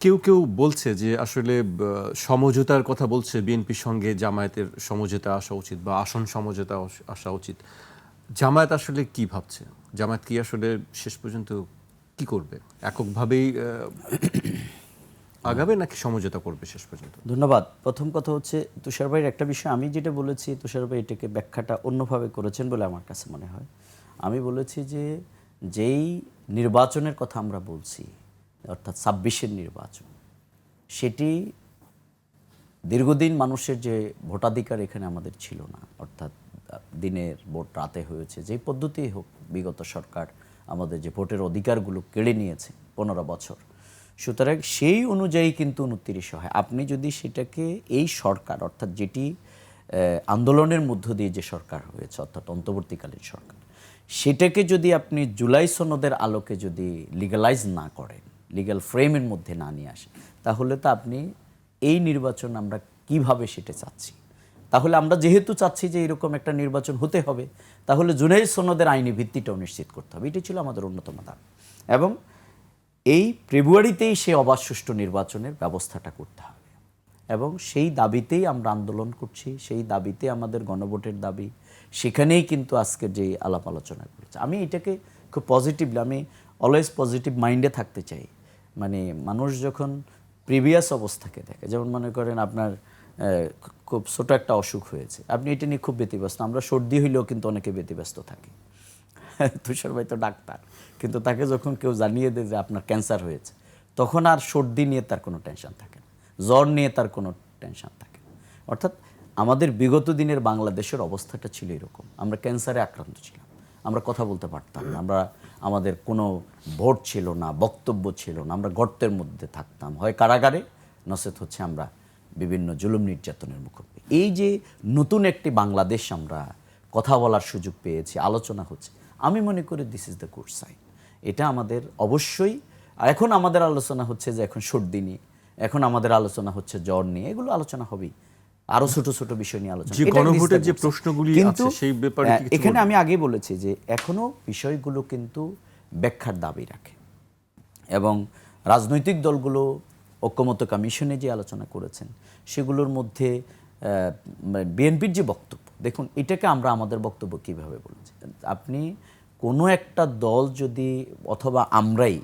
কেউ কেউ বলছে যে আসলে সমঝোতার কথা বলছে বিএনপির সঙ্গে, জামায়াতের সমঝোতা আসা উচিত বা আসন সমঝোতা আসা উচিত। জামায়াত আসলে কি ভাবছে? জামায়াত কি আসলে শেষ পর্যন্ত কি করবে? এককভাবেই আগাবে নাকি সমঝোতা করবে শেষ পর্যন্ত? ধন্যবাদ। প্রথম কথা হচ্ছে, তুষার ভাইয়ের একটা বিষয়, আমি যেটা বলেছি, তুষার ভাই এটাকে ব্যাখ্যাটা অন্যভাবে করেছেন বলে আমার কাছে মনে হয়। আমি বলেছি যে, যেই নির্বাচনের কথা আমরা বলছি অর্থাৎ ছাব্বিশের নির্বাচন। সেটি দীর্ঘদিন মানুষের যে ভোটাধিকার এখানে আমাদের ছিল না। অর্থাৎ দিনের ভোট রাতে হয়েছে যে পদ্ধতি হোক, বিগত সরকার আমাদের যে ভোটের অধিকারগুলো কেড়ে নিয়েছে পনেরো বছর। সুতরাং সেই অনুযায়ী কিন্তু উনত্রিশে হয়। আপনি যদি সেটাকে এই সরকার, অর্থাৎ যেটি আন্দোলনের মধ্য দিয়ে যে সরকার হয়েছে, অর্থাৎ অন্তর্বর্তীকালীন সরকার, সেটাকে যদি আপনি জুলাই সনদের আলোকে যদি লিগালাইজ না করেন লিগ্যাল ফ্রেমের মধ্যে না নিয়ে আসে। তাহলে তো আপনি এই নির্বাচন আমরা কীভাবে সেটা চাচ্ছি? তাহলে আমরা যেহেতু চাচ্ছি যে এরকম একটা নির্বাচন হতে হবে, তাহলে জুনাই সনদের আইনি ভিত্তিটাও নিশ্চিত করতে হবে। এটি ছিল আমাদের অন্যতম দাবি এবং এই ফেব্রুয়ারিতেই সে অবাধ সুষ্ঠু নির্বাচনের ব্যবস্থাটা করতে হবে। এবং সেই দাবিতেই আমরা আন্দোলন করছি, সেই দাবিতে আমাদের গণভোটের দাবি, সেখানেই কিন্তু আজকের যে আলাপ আলোচনা করেছে আমি এটাকে খুব পজিটিভলি আমি অলওয়েজ পজিটিভ মাইন্ডে থাকতে চাই। মানে মানুষ যখন প্রিভিয়াস অবস্থাকে দেখে, যেমন মনে করেন আপনার খুব ছোট একটা অসুখ হয়েছে, আপনি এটা নিয়ে খুব ব্যতিব্যস্ত। আমরা সর্দি হইলেও কিন্তু অনেকে ব্যতিব্যস্ত থাকি। তুষার ভাই তো ডাক্তার, কিন্তু তাকে যখন কেউ জানিয়ে দেয় যে আপনার ক্যান্সার হয়েছে, তখন আর সর্দি নিয়ে তার কোনো টেনশন থাকে না। জ্বর নিয়ে তার কোনো টেনশন থাকে অর্থাৎ আমাদের বিগত দিনের বাংলাদেশের অবস্থাটা ছিল এরকম। আমরা ক্যান্সারে আক্রান্ত ছিলাম। আমরা কথা বলতে পারতাম না। আমরা আমাদের কোনো ভোট ছিল না, বক্তব্য ছিল না, আমরা গর্তের মধ্যে থাকতাম। হয় কারাগারে, নচেত হচ্ছে আমরা বিভিন্ন জুলুম নির্যাতনের মুখোমুখি। এই যে নতুন একটি বাংলাদেশ আমরা কথা বলার সুযোগ পেয়েছি, আলোচনা হচ্ছে, আমি মনে করি this is the good sign এটা আমাদের অবশ্যই এখন আমাদের আলোচনা হচ্ছে যে এখন সর্দি নিয়ে, এখন আমাদের আলোচনা হচ্ছে জ্বর নিয়ে, এগুলো আলোচনা হবেই। আরও ছোট ছোট বিষয় নিয়ে আলোচনা যে গণভোটের যে প্রশ্নগুলি কিন্তু আছে, সেই ব্যাপারে এখানে আমি আগে বলেছি যে এখনও বিষয়গুলো কিন্তু ব্যাখ্যার দাবি রাখে। এবং রাজনৈতিক দলগুলো ঐক্যমত কমিশনে যে আলোচনা করেছেন সেগুলোর মধ্যে বিএনপির যে বক্তব্য দেখুন এটাকে আমরা আমাদের বক্তব্য কীভাবে বলেছি? আপনি কোনো একটা দল যদি অথবা আমরাই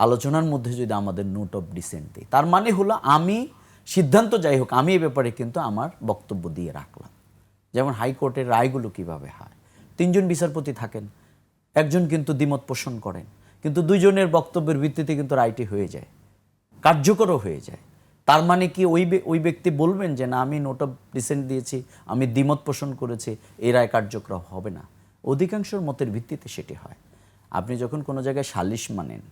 আলোচনার মধ্যে যদি আমাদের নোট অফ ডিসেন্ট দিই তার মানে হলো আমি সিদ্ধান্ত যাই হোক, আমি এ ব্যাপারে কিন্তু আমার বক্তব্য দিয়ে রাখলাম। যেমন হাইকোর্টের রায়গুলো কীভাবে হয়? তিনজন বিচারপতি থাকেন, একজন কিন্তু দ্বিমত পোষণ করেন, কিন্তু দুইজনের বক্তব্যের ভিত্তিতে কিন্তু রায়টি হয়ে যায়, কার্যকরও হয়ে যায়। তার মানে কি ওই ওই ব্যক্তি বলবেন যে, না, আমি নোট অফ ডিসেন্ট দিয়েছি, আমি দ্বিমত পোষণ করেছি, এই রায় কার্যকর হবে না। অধিকাংশের মতের ভিত্তিতে সেটি হয়। আপনি যখন কোনো জায়গায় সালিশ মানেন,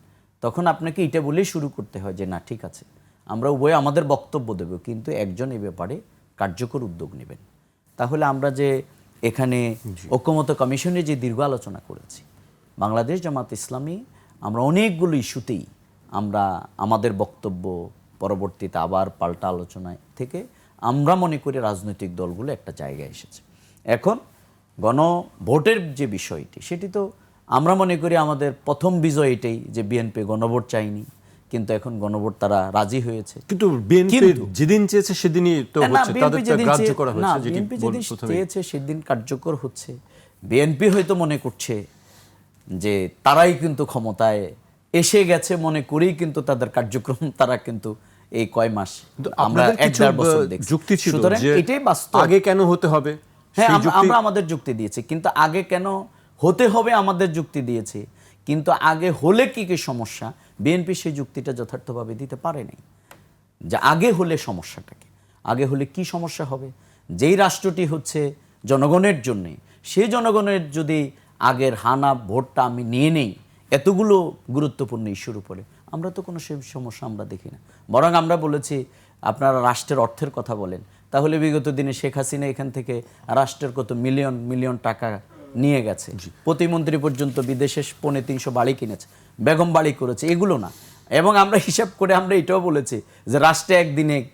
তখন আপনাকে এটা বলেই শুরু করতে হয় যে, না, ঠিক আছে। আমরা উভয় আমাদের বক্তব্য দেব কিন্তু একজন এ ব্যাপারে কার্যকর উদ্যোগ নেবেন। তাহলে আমরা যে এখানে ঐক্যমত কমিশনে যে দীর্ঘ আলোচনা করেছি বাংলাদেশ জামাত ইসলামী আমরা অনেকগুলো ইস্যুতেই আমরা আমাদের বক্তব্য পরবর্তীতে আবার পাল্টা আলোচনায় থেকে আমরা মনে করি রাজনৈতিক দলগুলো একটা জায়গায় এসেছে। এখন গণভোটের যে বিষয়টি সেটি তো আমরা মনে করি আমাদের প্রথম বিজয় এটাই যে বিএনপি গণভোট চাইনি কিন্তু এখন গণভোট তারা রাজি হয়েছে। কিন্তু বিএনপি যেদিন চেয়েছে সেদিনই তো হচ্ছে BNP তাদেরটা যেদিন গ্রাহ্য চেয়ে- করা না, হয়েছে যেটি চেয়েছে সেদিন কার্যকর হচ্ছে। বিএনপি হয়তো মনে করছে যে তারাই কিন্তু ক্ষমতায় এসে গেছে মনে করেই কিন্তু তাদের কার্যক্রম তারা কিন্তু এই কয় মাস আমরা এক দেড় বছর দেখছি। যুক্তি ছিল এটাই বাস্তব। আগে কেন হতে হবে? হ্যাঁ আমরা আমাদের যুক্তি দিয়েছি কিন্তু আগে কেন হতে হবে আমাদের যুক্তি দিয়েছে? কিন্তু আগে হলে কি কি সমস্যা? বিএনপি সেই যুক্তিটা যথার্থভাবে দিতে পারে নাই। যে আগে হলে সমস্যাটাকে আগে হলে কি সমস্যা হবে? যেই রাষ্ট্রটি হচ্ছে জনগণের জন্যে সেই জনগণের যদি আগের হানা, ভোটটা আমি নিয়ে নেই, এতগুলো গুরুত্বপূর্ণ ইস্যুর উপরে, আমরা তো কোনো সেই সমস্যা আমরা দেখি না। বরং আমরা বলেছি, আপনারা রাষ্ট্রের অর্থের কথা বলেন। তাহলে বিগত দিনে শেখ হাসিনা এখান থেকে রাষ্ট্রের কত মিলিয়ন মিলিয়ন টাকা নিয়ে গেছে। প্রতিমন্ত্রী পর্যন্ত বিদেশে পৌনে তিনশো বাড়ি কিনেছে বেগম বাড়ি করেছে এগুলো না। এবং আমরা হিসাব করে আমরা এটাও বলেছি যে রাষ্ট্রে একদিনে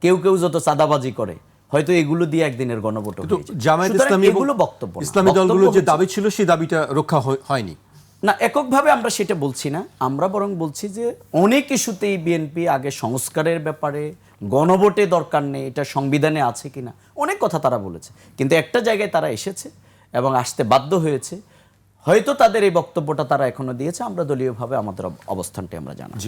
কেউ কেউ যত চাঁদাবাজি করে হয়তো এগুলো দিয়ে একদিনের গণভোট জামায়াত ইসলামী এগুলো বক্তব্য ইসলামী দলগুলো যে দাবি ছিল সেই দাবিটা রক্ষা হয়- হয়নি। না এককভাবে আমরা সেটা বলছি না। আমরা বরং বলছি যে অনেক ইস্যুতেই বিএনপি আগে সংস্কারের ব্যাপারে গণভোটে দরকার নেই এটা সংবিধানে আছে কিনা অনেক কথা তারা বলেছে। কিন্তু একটা জায়গায় তারা এসেছে এবং আসতে বাধ্য হয়েছে। হয়তো তাদের এই বক্তব্যটা তারা এখনও দিয়েছে। আমরা দলীয়ভাবে আমাদের অবস্থানটি আমরা জানাই